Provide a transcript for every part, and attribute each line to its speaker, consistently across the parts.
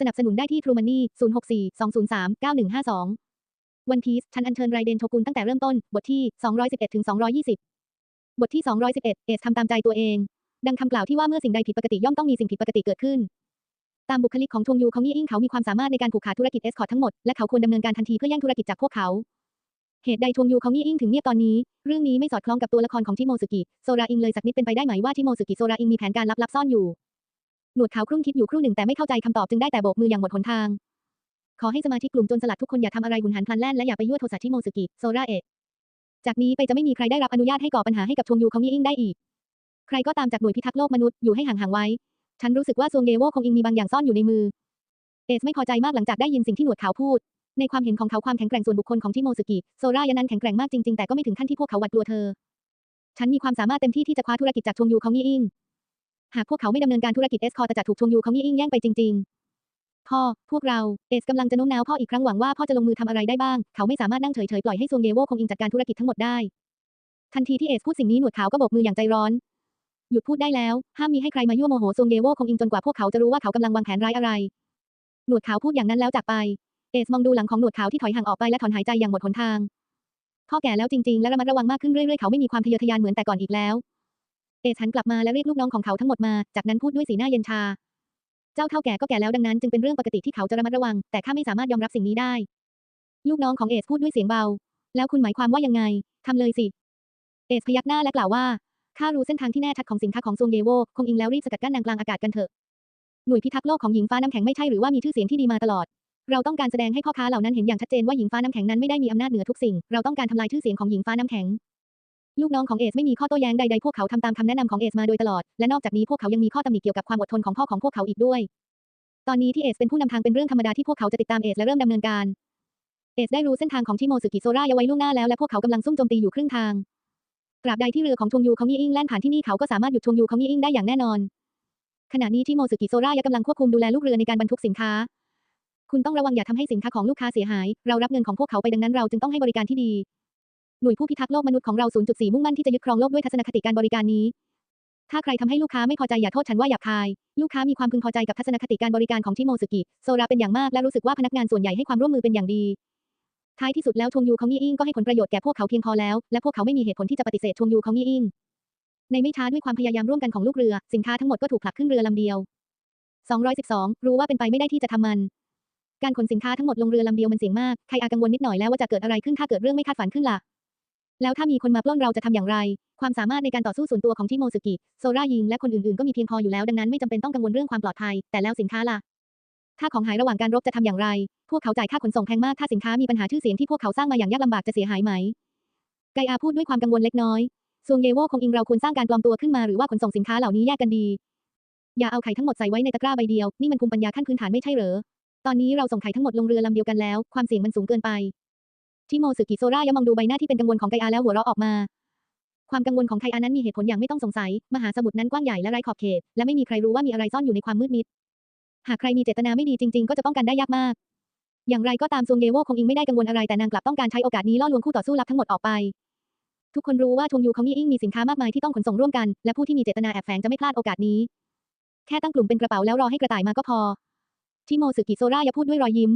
Speaker 1: สนับสนุนได้ที่ True Money 064 203 9152 วันพีซฉันอัญเชิญไรเดนโชกุนตั้งแต่เริ่มต้น บทที่ 211ถึง220 บทที่ 211 เอสทำตามใจตัวเอง ดังคำกล่าวที่ว่าเมื่อสิ่งใดผิดปกติย่อมต้องมีสิ่งผิดปกติเกิดขึ้น ตามบุคลิกของทวงยูเขางี้อิงเขามีความสามารถในการผูกขาดธุรกิจเอสคอร์ทั้งหมด และเขาควรดำเนินการทันทีเพื่อแย่งธุรกิจจากพวกเขาเหตุใดทวงยูเขางี้อิงถึงเงียบตอนนี้ เรื่องนี้ไม่สอดคล้องกับตัวละครของทิโมสุกิ โซราอิงเลยสักนิดเป็นไปได้ไหมว่าทิโมสุกิโซราอิงมีแผนการลับๆซ่อนอยู่ หนวดขาวครุ่นคิดอยู่ครู่หนึ่งแต่ไม่เข้าใจคำตอบจึงได้แต่โบกมืออย่างหมดหนทาง ขอให้สมาชิกกลุ่มโจรสลัดทุกคนอย่าทำอะไรหุนหันพลันแล่นและอย่าไปยั่วโทสะทิโมสุกิโซราเอะจากนี้ไปจะไม่มีใครได้รับอนุญาตให้ก่อปัญหาให้กับทวงยูเขางี้อิงได้อีก ใครก็ตามจากหน่วยพิทักษ์โลกมนุษย์อยู่ให้ห่างๆไว้ ฉันรู้สึกว่าซวงเยโวคงอิงมีบางอย่างซ่อนอยู่ในมือ เอสไม่พอใจมากหลังจากได้ยินสิ่งที่หนวดขาวพูด ในความเห็นของเขาความแข็งแกร่งส่วนบุคคลของทิโมสุกิโซรายานั้นแข็งแกร่งมากจริงๆแต่ก็ไม่ถึงขั้นที่พวกเขาหวาดกลัวเธอ ฉันมีความสามารถเต็มที่ที่จะคว้าธุรกิจจากทวงยูเขางี้อิง หากพวกเขาไม่ดำเนินการธุรกิจเอสคอร์จะถูกทวงยูเขางี้อิงแย่งไปจริง ๆ พ่อ พวกเรา เอสกำลังจะโน้มน้าวพ่ออีกครั้งหวังว่าพ่อจะลงมือทำอะไรได้บ้าง เขาไม่สามารถนั่งเฉยๆปล่อยให้ซวงเยโวคงอิงจัดการธุรกิจทั้งหมดได้ ทันทีที่เอสพูดสิ่งนี้หนวดขาวก็โบกมืออย่างใจร้อน หยุดพูดได้แล้ว ห้ามมีให้ใครมายั่วโมโหซวงเยโวคงอิงจนกว่าพวกเขาจะรู้ว่าเขากำลังวางแผนร้ายอะไร หนวดขาวพูดอย่างนั้นแล้วจากไป เอสมองดูหลังของหนวดขาวที่ถอยห่างออกไปและถอนหายใจอย่างหมดหนทางพ่อแก่แล้วจริงๆ และระมัดระวังมากขึ้นเรื่อยๆ เขาไม่มีความทะเยอทะยานเหมือนแต่ก่อนอีกแล้ว เอสหันกลับมาและเรียกลูกน้องของเขาทั้งหมดมา จากนั้นพูดด้วยสีหน้าเย็นชา เจ้าเท่าแก่ก็แก่แล้วดังนั้นจึงเป็นเรื่องปกติที่เขาจะระมัดระวัง แต่ข้าไม่สามารถยอมรับสิ่งนี้ได้ ลูกน้องของเอสพูดด้วยเสียงเบา แล้วคุณหมายความว่ายังไงทำเลยสิ เอสพยักหน้าและกล่าวว่า ข้ารู้เส้นทางที่แน่ชัดของสินค้าของซวงเยโว คงอิงแล้วรีบสกัดกั้นนางกลางอากาศกันเถอะ หน่วยพิทักษ์โลกของหญิงฟ้าน้ำแข็งไม่ใช่หรือว่ามีชื่อเสียงที่ดีมาตลอด เราต้องการแสดงให้พ่อค้าเหล่านั้นเห็นอย่างชัดเจนว่าหญิงฟ้าน้ำแข็งนั้นไม่ได้มีอำนาจเหนือทุกสิ่ง เราต้องการทำลายชื่อเสียงของหญิงฟ้าน้ำแข็ง ลูกน้องของเอสไม่มีข้อโต้แย้งใดๆ พวกเขาทำตามคำแนะนำของเอสมาโดยตลอด และนอกจากนี้พวกเขายังมีข้อตำหนิเกี่ยวกับความอดทนของพ่อของพวกเขาอีกด้วย ตอนนี้ที่เอสเป็นผู้นำทางเป็นเรื่องธรรมดาที่พวกเขาจะติดตามเอสและเริ่มดำเนินการ เอสได้รู้เส้นทางของทิโมสุกิโซราเอาไว้ล่วงหน้าแล้วและพวกเขากำลังซุ่มโจมตีอยู่ครึ่งทางตราบใดที่เรือของชงยูเขามีอิงแล่นผ่านที่นี่เขาก็สามารถหยุดชงยูเขามีอิงได้อย่างแน่นอน ขณะนี้ที่โมสุกิโซรายากำลังควบคุมดูแลลูกเรือในการบรรทุกสินค้า คุณต้องระวังอย่าทำให้สินค้าของลูกค้าเสียหาย เรารับเงินของพวกเขาไปดังนั้นเราจึงต้องให้บริการที่ดี หน่วยผู้พิทักษ์โลกมนุษย์ของเรา 0.4 มุ่งมั่นที่จะยึดครองโลกด้วยทัศนคติการบริการนี้ ถ้าใครทำให้ลูกค้าไม่พอใจอย่าโทษฉันว่าหยาบคาย ลูกค้ามีความพึงพอใจกับทัศนคติการบริการของที่โมสุกิ โซราเป็นอย่างมากและรู้สึกว่าพนักงานส่วนใหญ่ให้ความร่วมมือเป็นอย่างดี ท้ายที่สุดแล้วชงยูเขางี่อิงก็ให้ผลประโยชน์แก่พวกเขาเพียงพอแล้ว และพวกเขาไม่มีเหตุผลที่จะปฏิเสธชงยูเขางี่อิง ในไม่ช้าด้วยความพยายามร่วมกันของลูกเรือ สินค้าทั้งหมดก็ถูกผลักขึ้นเรือลำเดียว 212 รู้ว่าเป็นไปไม่ได้ที่จะทำมันการขนสินค้าทั้งหมดลงเรือลำเดียวมันเสี่ยงมาก ใครอากังวลนิดหน่อยแล้วว่าจะเกิดอะไรขึ้นถ้าเกิดเรื่องไม่คาดฝันขึ้นล่ะ แล้วถ้ามีคนมาปล้นเราจะทำอย่างไร ความสามารถในการต่อสู้ส่วนตัวของที่โมสุกิ โซรายิง และคนอื่นๆ ก็มีเพียงพออยู่แล้วดังนั้นไม่จำเป็นต้องกังวลเรื่องความปลอดภัย แต่แล้วสินค้าล่ะ ถ้าของหายระหว่างการรบจะทำอย่างไร พวกเขาจ่ายค่าขนส่งแพงมาก ถ้าสินค้ามีปัญหาชื่อเสียงที่พวกเขาสร้างมาอย่างยากลำบากจะเสียหายไหม ไกอาพูดด้วยความกังวลเล็กน้อยซวงเยโวคงอิงเราควรสร้างการปลอมตัวขึ้นมาหรือว่าขนส่งสินค้าเหล่านี้แยกกันดี อย่าเอาไข่ทั้งหมดใส่ไว้ในตะกร้าใบเดียว นี่มันภูมิปัญญาขั้นพื้นฐานไม่ใช่เหรอ ตอนนี้เราส่งไข่ทั้งหมดลงเรือลำเดียวกันแล้ว ความเสี่ยงมันสูงเกินไป ที่โมสึกิโซรายามองดูใบหน้าที่เป็นกังวลของไกอาแล้วหัวเราะออกมา ความกังวลของไคอานั้นมีเหตุผลอย่างไม่ต้องสงสัย มหาสมุทรนั้นกว้างใหญ่และไร้ขอบเขต และไม่มีใครรู้ว่ามีอะไรซ่อนอยู่ในความมืดมิด หากใครมีเจตนาไม่ดีจริง ๆ ก็จะป้องกันได้ยากมาก อย่างไรก็ตามซงเยโวคงอิงไม่ได้กังวลอะไรแต่นางกลับต้องการใช้โอกาสนี้ล่อลวงคู่ต่อสู้ลับทั้งหมดออกไปทุกคนรู้ว่าทวงยูเขามีอิงมีสินค้ามากมายที่ต้องขนส่งร่วมกัน และผู้ที่มีเจตนาแอบแฝงจะไม่พลาดโอกาสนี้ แค่ตั้งกลุ่มเป็นกระเป๋าแล้วรอให้กระต่ายมาก็พอ ที่โมสึกิโซราย่าพูดด้วยรอยยิ้ม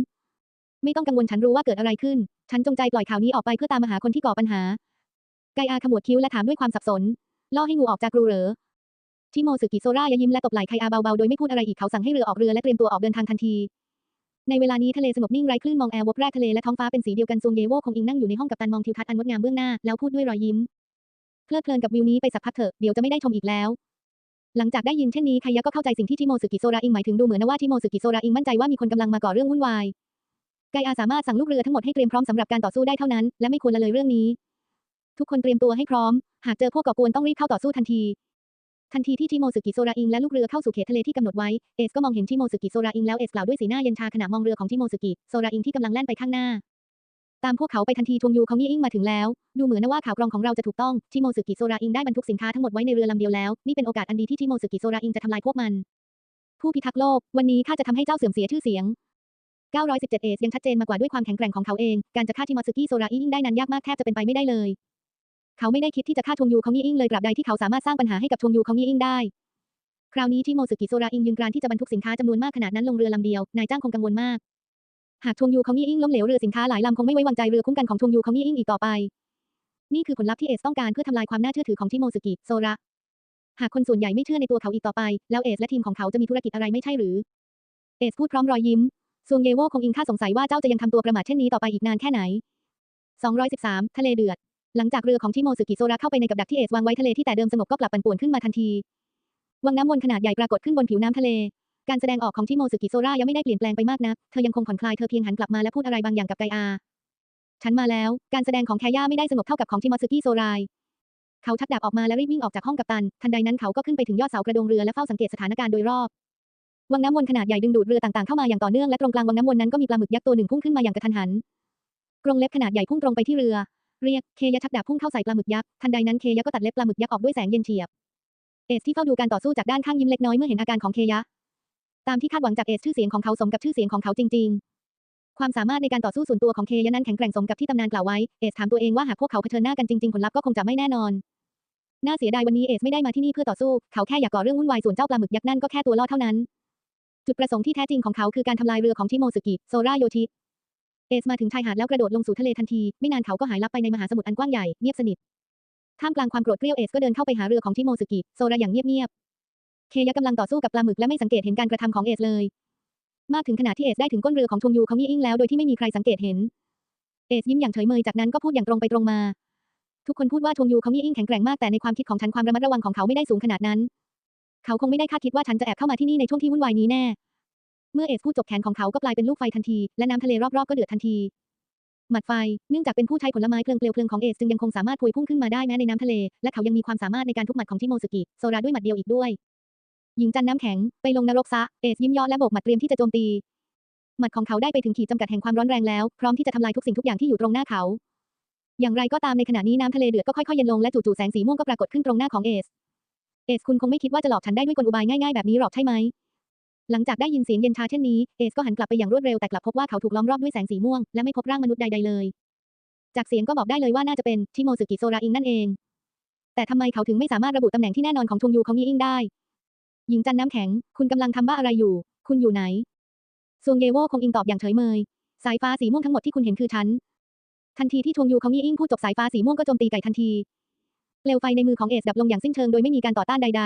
Speaker 1: ไม่ต้องกังวลฉันรู้ว่าเกิดอะไรขึ้น ฉันจงใจปล่อยข่าวนี้ออกไปเพื่อตามมาหาคนที่ก่อปัญหา ไกอาขมวดคิ้วและถามด้วยความสับสน ล่อให้งูออกจากรูเหรอที่โมสึกิโซรายายิ้มและตบไหล่ไคอาเบาๆ โดยไม่พูดอะไรอีกเขาสั่งให้เรือออกเรือและเตรียมตัวออกเดินทางทันที ในเวลานี้ทะเลสงบนิ่งไร้คลื่นมองแอร์วบแรกทะเลและท้องฟ้าเป็นสีเดียวกันซวงเยโวคงอิงนั่งอยู่ในห้องกัปตันมองทิวทัศน์อันงดงามเบื้องหน้าแล้วพูดด้วยรอยยิ้มเพลิดเพลินกับวิวนี้ไปสักพักเถอะเดี๋ยวจะไม่ได้ชมอีกแล้ว หลังจากได้ยินเช่นนี้ไคยะก็เข้าใจสิ่งที่ทิโมสึกิโซราอิงหมายถึงดูเหมือนนะว่าทิโมสึกิโซราอิงมั่นใจว่ามีคนกำลังมาก่อเรื่องวุ่นวาย ไกอาสามารถสั่งลูกเรือทั้งหมดให้เตรียมพร้อมสำหรับการต่อสู้ได้เท่านั้น และไม่ควรละเลยเรื่องนี้ ทุกคนเตรียมตัวให้พร้อม หากเจอพวกก่อกวนต้องรีบเข้าต่อสู้ทันที ทันทีที่ทิโมสึกิโซราอิงและลูกเรือเข้าสู่เขตทะเลที่กำหนดไว้ เอสก็มองเห็นทิโมสึกิโซราอิงแล้วเอสกล่าวด้วยสีหน้าเย็นชาขณะมองเรือของทิโมสึกิโซราอิงที่กำลังแล่นไปข้างหน้า ตามพวกเขาไปทันทีทวงยูเขางี้อิงมาถึงแล้ว ดูเหมือนนะว่าข่าวกรองของเราจะถูกต้องทิโมสึกิโซราอิงได้บรรทุกสินค้าทั้งหมดไว้ในเรือลำเดียวแล้วนี่เป็นโอกาสอันดีที่ทิโมสึกิโซราอิงจะทำลายพวกมัน ผู้พิทักษ์โลก วันนี้ข้าจะทำให้เจ้าเสื่อมเสียชื่อเสียง 917เอสยังชัดเจนมากกว่าด้วยความแข็งแกร่งของเขาเอง การจะฆ่าทิโมสึกิโซราอิงได้นั้นยากมากแทบจะเป็นไปไม่ได้เลย เขาไม่ได้คิดที่จะฆ่าทวงยูเขางี้อิงเลยกราบใดที่เขาสามารถสร้างปัญหาให้กับทวงยูเขางี้อิงได้ คราวนี้ที่โมสึกิโซราอิงยืนกรานที่จะบรรทุกสินค้าจำนวนมากขนาดนั้นลงเรือลำเดียวนายจ้างคงกังวลมาก หากชงยูเขามี่อิงล้มเหลวเรือสินค้าหลายลำคงไม่ไว้วางใจเรือคุ้มกันของชงยูเขามี่อิงอีกต่อไป นี่คือผลลัพธ์ที่เอสต้องการเพื่อทำลายความน่าเชื่อถือของที่โมสึกิโซระหากคนส่วนใหญ่ไม่เชื่อในตัวเขาอีกต่อไป แล้วเอสและทีมของเขาจะมีธุรกิจอะไรไม่ใช่หรือ เอสพูดพร้อมรอยยิ้ม ซวงเยโวคงอิงค่าสงสัยว่าเจ้าจะยังทำตัวประมาทเช่นนี้ต่อไปอีกนานแค่ไหน 213 ทะเลเดือด หลังจากเรือของทิโมสึกิโซระเข้าไปในกับดักที่เอสวางไว้ทะเลที่แต่เดิมสงบก็กลับปั่นป่วนขึ้นมาทันที วังน้ำวนขนาดใหญ่ปรากฏขึ้นบนผิวน้ำทะเล การแสดงออกของทิโมสึกิโซระยังไม่ได้เปลี่ยนแปลงไปมากนัก เธอยังคงผ่อนคลายเธอเพียงหันกลับมาและพูดอะไรบางอย่างกับไกอา ฉันมาแล้ว การแสดงของแคย่าไม่ได้สงบเท่ากับของทิโมสึกิโซรายเขาชักดาบออกมาและรีบวิ่งออกจากห้องกัปตัน ทันใดนั้นเขาก็ขึ้นไปถึงยอดเสากระโดงเรือและเฝ้าสังเกตสถานการณ์โดยรอบ วังน้ำวนขนาดใหญ่ดึงดูดเรือต่างๆเข้ามาอย่างต่อเนื่องและตรงกลางวังน้ำวนนั้นก็มีปลาหมึกยักษ์ตัวหนึ่งพุ่งขึ้นมาอย่างกระทันหัน กรงเล็บขนาดใหญ่พุ่งตรงไปที่เรือ เรียกเคยะชักดาบพุ่งเข้าใส่ปลาหมึกยักษ์ ทันใดนั้นเคยะก็ตัดเล็บปลาหมึกยักษ์ออกด้วยแสงเย็นเฉียบ เอสที่เฝ้าดูการต่อสู้จากด้านข้างยิ้มเล็กน้อยเมื่อเห็นอาการของเคยะตามที่คาดหวังจากเอสชื่อเสียงของเขาสมกับชื่อเสียงของเขาจริง ๆ ความสามารถในการต่อสู้ส่วนตัวของเคยะนั้นแข็งแกร่งสมกับที่ตำนานกล่าวไว้ เอสถามตัวเองว่าหากพวกเขาเผชิญหน้ากันจริงๆผลลัพธ์ก็คงจะไม่แน่นอนน่าเสียดายวันนี้เอสไม่ได้มาที่นี่เพื่อต่อสู้ เขาแค่อยากก่อเรื่องวุ่นวายส่วนเจ้าปลาหมึกยักษ์นั่นก็แค่ตัวล่อเท่านั้น จุดประสงค์ที่แท้จริงของเขาคือการทำลายเรือของทิโมสึกิโซราโยชิเอสมาถึงชายหาดแล้วกระโดดลงสู่ทะเลทันที ไม่นานเขาก็หายลับไปในมหาสมุทรอันกว้างใหญ่เงียบสนิท ท่ามกลางความโกรธเกรี้ยวเอสก็เดินเข้าไปหาเรือของทิโมสึกิโซราอย่างเงียบๆ เคยะกำลังต่อสู้กับปลาหมึกและไม่สังเกตเห็นการกระทำของเอสเลย มากถึงขนาดที่เอสได้ถึงก้นเรือของทงยูเขางี่อิงแล้วโดยที่ไม่มีใครสังเกตเห็น เอสยิ้มอย่างเฉยเมยจากนั้นก็พูดอย่างตรงไปตรงมา ทุกคนพูดว่าทงยูเขางี่อิงแข็งแกร่งมากแต่ในความคิดของฉันความระมัดระวังของเขาไม่ได้สูงขนาดนั้น เขาคงไม่ได้คาดคิดว่าฉันจะแอบเข้ามาที่นี่ในช่วงที่วุ่นวายนี้แน่ เมื่อเอสพูดจบแขนของเขาก็กลายเป็นลูกไฟทันที และน้ำทะเลรอบๆก็เดือดทันที หมัดไฟ เนื่องจากเป็นผู้ใช้ผลไม้เพลิงเปลวเพลิงของเอสจึงยังคงสามารถพวยพุ่งขึ้นมาได้แม้ในน้ำทะเล และเขายังมีความสามารถในการทุบหมัดของทิโมสกิโซราด้วยหมัดเดียวอีกด้วย หญิงจันน้ำแข็งไปลงนรกซะ เอสยิ้มย่อและโบกหมัดเตรียมที่จะโจมตี หมัดของเขาได้ไปถึงขีดจำกัดแห่งความร้อนแรงแล้ว พร้อมที่จะทำลายทุกสิ่งทุกอย่างที่อยู่ตรงหน้าเขา อย่างไรก็ตามในขณะนี้น้ำทะเลเดือดก็ค่อยๆเย็นลงและจู่ๆแสงสีม่วงก็ปรากฏขึ้นตรงหน้าของเอส เอสคุณคงไม่คิดว่าจะหลอกฉันได้ด้วยกลอุบายง่ายๆแบบนี้หรอกใช่ไหม หลังจากได้ยินเสียงเย็นชาเช่นนี้ เอสก็หันกลับไปอย่างรวดเร็วแต่กลับพบว่าเขาถูกล้อมรอบด้วยแสงสีม่วงและไม่พบร่างมนุษย์ใดๆเลย จากเสียงก็บอกได้เลยว่าน่าจะเป็นทิโมสึกิโซราอิงนั่นเอง แต่ทำไมเขาถึงไม่สามารถระบุตำแหน่งที่แน่นอนของทงยูเขางีอิงได้ หญิงจันน้ำแข็ง คุณกำลังทำบ้าอะไรอยู่ คุณอยู่ไหนซวงเยโวคงอิงตอบอย่างเฉยเมย สายฟ้าสีม่วงทั้งหมดที่คุณเห็นคือฉัน ทันทีที่ทงยูเขางีอิงพูดจบสายฟ้าสีม่วงก็โจมตีไก่ทันที เปลวไฟในมือของเอสดับลงอย่างสิ้นเชิงโดยไม่มีการต่อต้านใด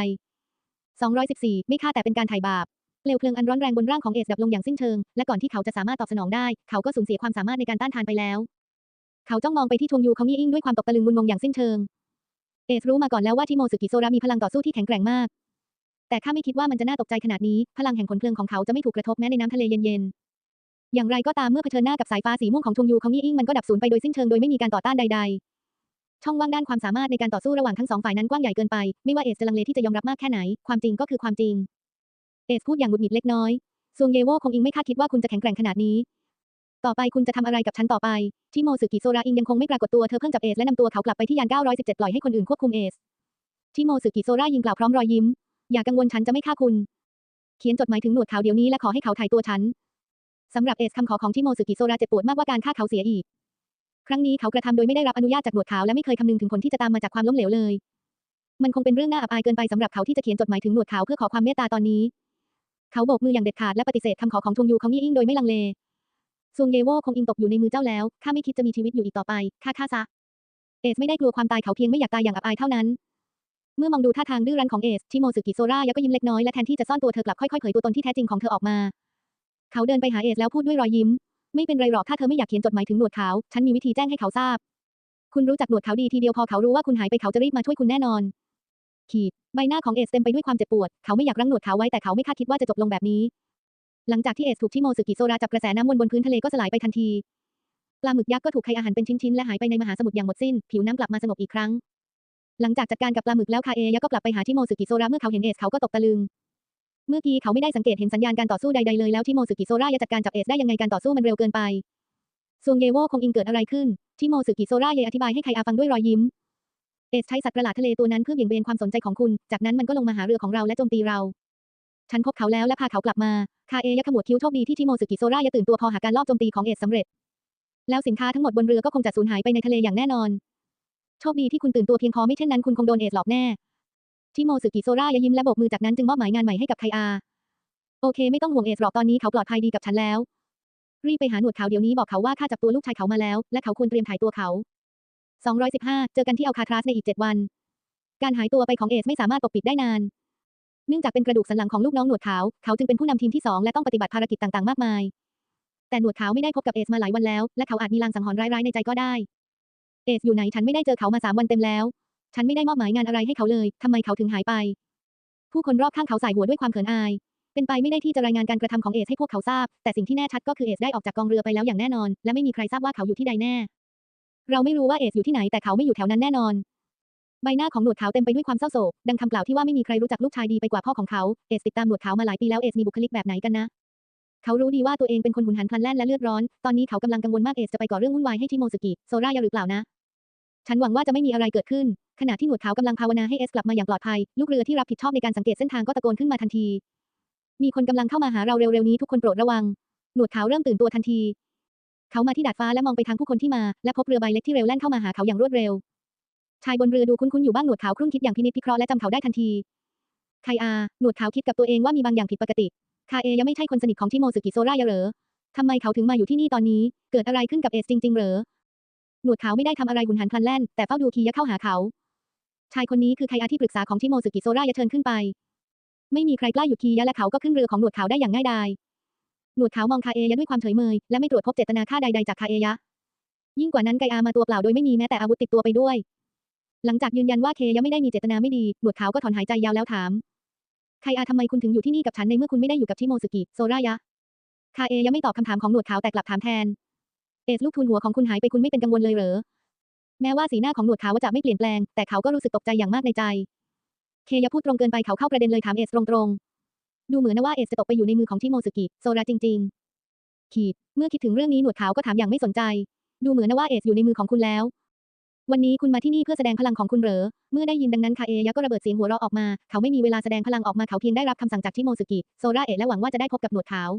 Speaker 1: ๆ 214 ไม่ฆ่าแต่เป็นการถ่ายบาป เปลวเพลิงอันร้อนแรงบนร่างของเอสดับลงอย่างสิ้นเชิง และก่อนที่เขาจะสามารถตอบสนองได้ เขาก็สูญเสียความสามารถในการต้านทานไปแล้ว เขาจ้องมองไปที่ทงยูเขางีอิงด้วยความตกตะลึงงุนงงอย่างสิ้นเชิง เอสรู้มาก่อนแล้วว่าทิโมสึกิโซรามีพลังต่อสู้ที่แข็งแกร่งมาก แต่ข้าไม่คิดว่ามันจะน่าตกใจขนาดนี้ พลังแห่งผลเพลิงของเขาจะไม่ถูกกระทบแม้ในน้ำทะเลเย็นๆ อย่างไรก็ตามเมื่อเผชิญหน้ากับสายฟ้าสีม่วงของทงยูเขางีอิงมันก็ดับสูญไปโดยสิ้นเชิงโดยไม่มีการต่อต้านใดๆ ช่องว่างด้านความสามารถในการต่อสู้ระหว่างทั้งสองฝ่ายนั้นกว้างใหญ่เกินไป ไม่ว่าเอสจะลังเลที่จะยอมรับมากแค่ไหน ความจริงก็คือความจริง เอสพูดอย่างหงุดหงิดเล็กน้อยซวงเยโวคงอิงไม่คาดคิดว่าคุณจะแข็งแกร่งขนาดนี้ ต่อไปคุณจะทำอะไรกับฉันต่อไป ที่โมสึกิโซราอิงยังคงไม่ปรากฏตัวเธอเพิ่งจับเอสและนำตัวเขากลับไปที่ยาน917ปล่อยให้คนอื่นควบคุมเอส ที่โมสึกิโซรายิงกล่าวพร้อมรอยยิ้ม อย่ากังวลฉันจะไม่ฆ่าคุณ เขียนจดหมายถึงหนวดเขาเดี๋ยวนี้และขอให้เขาถ่ายตัวฉันสำหรับเอสคำขอของที่โมสึกิโซราเจ็บปวดมากว่าการฆ่าเขาเสียอีก ครั้งนี้เขากระทำโดยไม่ได้รับอนุญาตจากหนวดขาวและไม่เคยคำนึงถึงผลที่จะตามมาจากความล้มเหลวเลย มันคงเป็นเรื่องน่าอับอายเกินไปสำหรับเขาที่จะเขียนจดหมายถึงหนวดขาวเพื่อขอความเมตตาตอนนี้ เขาโบกมืออย่างเด็ดขาดและปฏิเสธคำขอของทงยูเขางี่อิงโดยไม่ลังเลซวงเยโวคงอิงตกอยู่ในมือเจ้าแล้วข้าไม่คิดจะมีชีวิตอยู่อีกต่อไปฆ่าข้าซะเอสไม่ได้กลัวความตายเขาเพียงไม่อยากตายอย่างอับอายเท่านั้น เมื่อมองดูท่าทางดื้อรั้นของเอสชิโมสึกิโซรายะก็ยิ้มเล็กน้อยและแทนที่จะซ่อนตัวเธอกลับค่อยๆเผยตัวตนที่แท้จริงของเธอออกมา เขาเดินไปหาเอสแล้วพูดด้วยรอยยิ้ม ไม่เป็นไรหรอกถ้าเธอไม่อยากเขียนจดหมายถึงหนวดขาว ฉันมีวิธีแจ้งให้เขาทราบ คุณรู้จักหนวดขาวดีทีเดียวพอเขารู้ว่าคุณหายไปเขาจะรีบมาช่วยคุณแน่นอน ขีด ใบหน้าของเอสเต็มไปด้วยความเจ็บปวด เขาไม่อยากรั้งหนวดขาวไว้แต่เขาไม่คาดคิดว่าจะจบลงแบบนี้ หลังจากที่เอสถูกชิโมสึกิโซราจับกระแสน้ำวนบนพื้นทะเลก็สลายไปทันที ปลาหมึกยักษ์ก็ถูกไข่อาหารเป็นชิ้นๆและหายไปในมหาสมุทรอย่างหมดสิ้น ผิวน้ำกลับมาสงบอีกครั้ง หลังจากจัดการกับปลาหมึกแล้วคาเอยะก็กลับไปหาทิโมสึกิโซราเมื่อเขาเห็นเอสเขาก็ตกตะลึง เมื่อกี้เขาไม่ได้สังเกตเห็นสัญญาณการต่อสู้ใดๆเลยแล้วทิโมสึกิโซรายะจัดการจับเอสได้ยังไงการต่อสู้มันเร็วเกินไปซวงเยโวคงอิงเกิดอะไรขึ้นทิโมสึกิโซรายอธิบายให้ไคอาฟังด้วยรอยยิ้ม เอสใช้สัตว์ประหลาดทะเลตัวนั้นเพื่อเบี่ยงเบนความสนใจของคุณ จากนั้นมันก็ลงมาหาเรือของเราและโจมตีเรา ฉันพบเขาแล้วและพาเขากลับมา คาเอยะขมวดคิ้วโชคดีที่ทิโมสึกิโซรายะตื่นตัวพอหาการลอบโจมตีของเอสสำเร็จ แล้วสินค้าทั้งหมดบนเรือก็คงจะสูญหายไปในทะเลอย่างแน่นอน โชคดีที่คุณตื่นตัวเพียงพอไม่เช่นนั้นคุณคงโดนเอสหลอกแน่ ชิโมสึกิโซรายยิ้มและโบกมือจากนั้นจึงมอบหมายงานใหม่ให้กับไคอา โอเค ไม่ต้องห่วงเอสหรอกตอนนี้เขาปลอดภัยดีกับฉันแล้ว รีบไปหาหนวดขาวเดี๋ยวนี้บอกเขาว่าข้าจับตัวลูกชายเขามาแล้ว และเขาควรเตรียมถ่ายตัวเขา 215 เจอกันที่อัลคาทรัสในอีก 7 วัน การหายตัวไปของเอสไม่สามารถปกปิดได้นาน เนื่องจากเป็นกระดูกสันหลังของลูกน้องหนวดขาว เขาจึงเป็นผู้นำทีมที่2และต้องปฏิบัติภารกิจต่างๆ มากมาย แต่หนวดขาวไม่ได้พบกับเอสมาหลายวันแล้ว และเขาอาจมีลางสังหรณ์ร้ายๆในใจก็ได้ เอสอยู่ไหนฉันไม่ได้เจอเขามาสามวันเต็มแล้ว ฉันไม่ได้มอบหมายงานอะไรให้เขาเลย ทำไมเขาถึงหายไป ผู้คนรอบข้างเขาใส่หัวด้วยความเขินอาย เป็นไปไม่ได้ที่จะรายงานการกระทำของเอสให้พวกเขาทราบ แต่สิ่งที่แน่ชัดก็คือเอสได้ออกจากกองเรือไปแล้วอย่างแน่นอน และไม่มีใครทราบว่าเขาอยู่ที่ใดแน่ เราไม่รู้ว่าเอสอยู่ที่ไหนแต่เขาไม่อยู่แถวนั้นแน่นอน ใบหน้าของหนวดขาวเต็มไปด้วยความเศร้าโศก ดังคำกล่าวที่ว่าไม่มีใครรู้จักลูกชายดีไปกว่าพ่อของเขา เอสติดตามหนวดขาวมาหลายปีแล้วเอสมีบุคลิกแบบไหนกันนะเขารู้ดีว่าตัวเองเป็นคนหุนหันพลันแล่นและเลือดร้อน ตอนนี้เขากำลังกังวลมากเอสจะไปก่อเรื่องวุ่นวายให้ที่โมสกิ โซรายาหรือเปล่านะ ฉันหวังว่าจะไม่มีอะไรเกิดขึ้น ขณะที่หนวดขาวกำลังภาวนาให้เอสกลับมาอย่างปลอดภัย ลูกเรือที่รับผิดชอบในการสังเกตเส้นทางก็ตะโกนขึ้นมาทันที มีคนกำลังเข้ามาหาเราเร็วๆนี้ทุกคนโปรดระวัง หนวดขาวเริ่มตื่นตัวทันที เขามาที่ดาดฟ้าและมองไปทางผู้คนที่มา และพบเรือใบเล็กที่เร็วแล่นเข้ามาหาเขาอย่างรวดเร็ว ชายบนเรือดูคุ้นๆอยู่บ้างหนวดขาวครุ่นคิดอย่างพินิจพิเคราะห์และจำเขาได้ทันทีไคอาหนวดขาวคิดกับตัวเองว่ามีบางอย่างผิดปกติคาเอยังไม่ใช่คนสนิทของชิโมสึกิโซรายเหรอทำไมเขาถึงมาอยู่ที่นี่ตอนนี้ เกิดอะไรขึ้นกับเอสจริงๆเหรอหนวดขาวไม่ได้ทำอะไรหุนหันพลันแล่น แต่เฝ้าดูคียะเข้าหาเขา ชายคนนี้คือไคอาที่ปรึกษาของชิโมสึกิโซรายาเชิญขึ้นไป ไม่มีใครกล้าหยุดคียะและเขาก็ขึ้นเรือของหนวดขาวได้อย่างง่ายดายหนวดขาวมองคาเอยะด้วยความเฉยเมยและไม่ตรวจพบเจตนาฆ่าใดๆจากคาเอยะ ยิ่งกว่านั้นไกอามาตัวเปล่าโดยไม่มีแม้แต่อาวุธติดตัวไปด้วย หลังจากยืนยันว่าเคยะไม่ได้มีเจตนาไม่ดี หนวดขาวก็ถอนหายใจยาวแล้วถามไคอาทำไมคุณถึงอยู่ที่นี่กับฉันในเมื่อคุณไม่ได้อยู่กับชิโมสึกิโซรายะคาเอยะไม่ตอบคำถามของหนวดขาวแต่กลับถามแทน เอสลูกทุนหัวของคุณหายไปคุณไม่เป็นกังวลเลยเหรอ แม้ว่าสีหน้าของหนวดขาวจะไม่เปลี่ยนแปลง แต่เขาก็รู้สึกตกใจอย่างมากในใจ เคยพูดตรงเกินไปเขาเข้าประเด็นเลยถามเอสตรงๆ ดูเหมือนนะว่าเอสจะตกไปอยู่ในมือของชิโมสึกิโซราจริง ๆ ขีด เมื่อคิดถึงเรื่องนี้หนวดขาวก็ถามอย่างไม่สนใจ ดูเหมือนนะว่าเอสอยู่ในมือของคุณแล้ว วันนี้คุณมาที่นี่เพื่อแสดงพลังของคุณเหรอ เมื่อได้ยินดังนั้นคาเอยะก็ระเบิดเสียงหัวเราะออกมา เขาไม่มีเวลาแสดงพลังออกมาเขาเพียงได้รับคำสั่งจากชิโมสึกิโซราเอะและหวังว่าจะได้พบกับหนวดขาว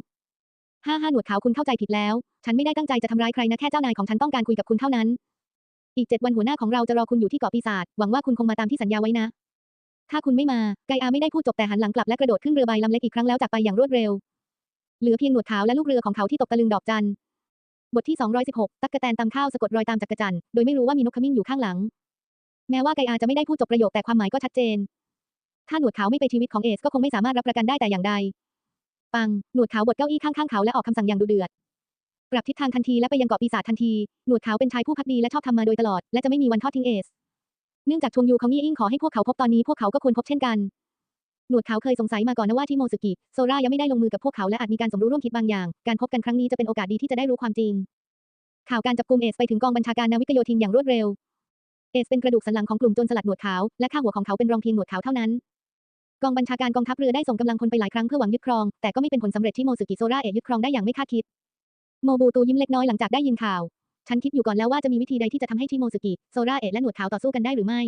Speaker 1: ห้าห้าหนวดขาวคุณเข้าใจผิดแล้ว ฉันไม่ได้ตั้งใจจะทำร้ายใครนะแค่เจ้านายของฉันต้องการคุยกับคุณเท่านั้น อีกเจ็ดวันหัวหน้าของเราจะรอคุณอยู่ที่เกาะปีศาจ หวังว่าคุณคงมาตามที่สัญญาไว้นะ ถ้าคุณไม่มา ไกอาไม่ได้พูดจบแต่หันหลังกลับและกระโดดขึ้นเรือใบลำเล็กอีกครั้งแล้วจากไปอย่างรวดเร็ว เหลือเพียงหนวดขาวและลูกเรือของเขาที่ตกตะลึงดอกจัน บทที่ 216 ตักกะแตนตำข้าวสะกดรอยตามจักรจันโดยไม่รู้ว่ามีนกขมิ้นอยู่ข้างหลัง แม้ว่าไกอาจะไม่ได้พูดจบประโยคแต่ความหมายก็ชัดเจน ถ้าหนวดขาวไม่ไปชีวิตของเอสก็คงไม่สามารถรับประกันได้แต่อย่างใด ปัง หนวดขาวบดเก้าอี้ข้างๆเขาและออกคำสั่งอย่างดุเดือด ปรับทิศทางทันทีและไปยังเกาะปีศาจทันที หนวดขาวเป็นชายผู้พักดีและชอบทำมาโดยตลอด และจะไม่มีวันทอดทิ้งเอส เนื่องจากชวงยูเขางี้อิงขอให้พวกเขาพบตอนนี้พวกเขาก็ควรพบเช่นกัน หนวดขาวเคยสงสัยมาก่อนนะว่าที่โมสึกิ โซรายังไม่ได้ลงมือกับพวกเขาและอาจมีการสมรู้ร่วมคิดบางอย่าง การพบกันครั้งนี้จะเป็นโอกาสดีที่จะได้รู้ความจริง ข่าวการจับกลุ่มเอสไปถึงกองบัญชาการนาวิกโยธินอย่างรวดเร็ว เอสเป็นกระดูกสันหลังของกลุ่มโจรสลัดหนวดขาวและข้าหัวของเขาเป็นรองเพียงหนวดขาวเท่านั้นกองบัญชาการกองทัพเรือได้ส่งกำลังพลไปหลายครั้งเพื่อหวังยึดครอง แต่ก็ไม่เป็นผลสำเร็จที่โมสึกิโซราเอะยึดครองได้อย่างไม่คาดคิด โมบูตูยิ้มเล็กน้อยหลังจากได้ยินข่าว ฉันคิดอยู่ก่อนแล้วว่าจะมีวิธีใดที่จะทำให้ทีโมสึกิ โซราเอะและหนวดขาวต่อสู้กันได้หรือไม่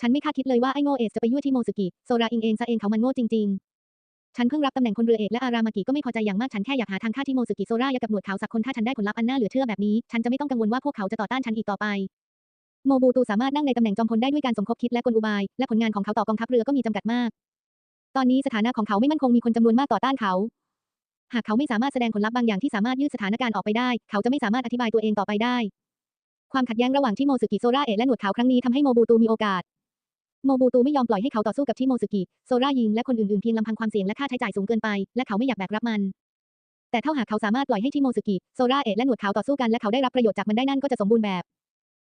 Speaker 1: ฉันไม่คาดคิดเลยว่าไอ้โงเอสจะไปยั่วทีโมสึกิ โซราเองเองซะเองเขามันโง่จริง ๆ ฉันเพิ่งรับตำแหน่งคนเรือเอกและอารามากิก็ไม่พอใจอย่างมากฉันแค่อยากหาทางฆ่าทีโมสึกิโซรายะกับหนวดขาวสักคนถ้าฉันได้ผลลัพธ์อันน่าเหลือเชื่อแบบนี้ฉันจะไม่ต้องกังวลว่าพวกเขาจะต่อต้านฉันอีกต่อไปโมบูตูสามารถนั่งในตำแหน่งจอมพลได้ด้วยการสมคบคิดและกลอุบาย และผลงานของเขาต่อกองทัพเรือก็มีจำกัดมาก ตอนนี้สถานะของเขาไม่มั่นคงมีคนจำนวนมากต่อต้านเขา หากเขาไม่สามารถแสดงผลลัพธ์บางอย่างที่สามารถยืดสถานการณ์ออกไปได้ เขาจะไม่สามารถอธิบายตัวเองต่อไปได้ ความขัดแย้งระหว่างที่โมสึกิโซราเอะและหนวดขาวครั้งนี้ทำให้โมบูตูมีโอกาสโมบูตูไม่ยอมปล่อยให้เขาต่อสู้กับที่โมสึกิโซรายิงและคนอื่นๆเพียงลำพังความเสี่ยงและค่าใช้จ่ายสูงเกินไป และเขาไม่อยากแบกรับมัน แต่ถ้าหากเขาสามารถปล่อยให้ที่โมสึกิโซราเอะและหนวดขาวต่อสู้กันและเขาได้รับประโยชน์จากมันได้นั่นก็จะสมบูรณ์แบบ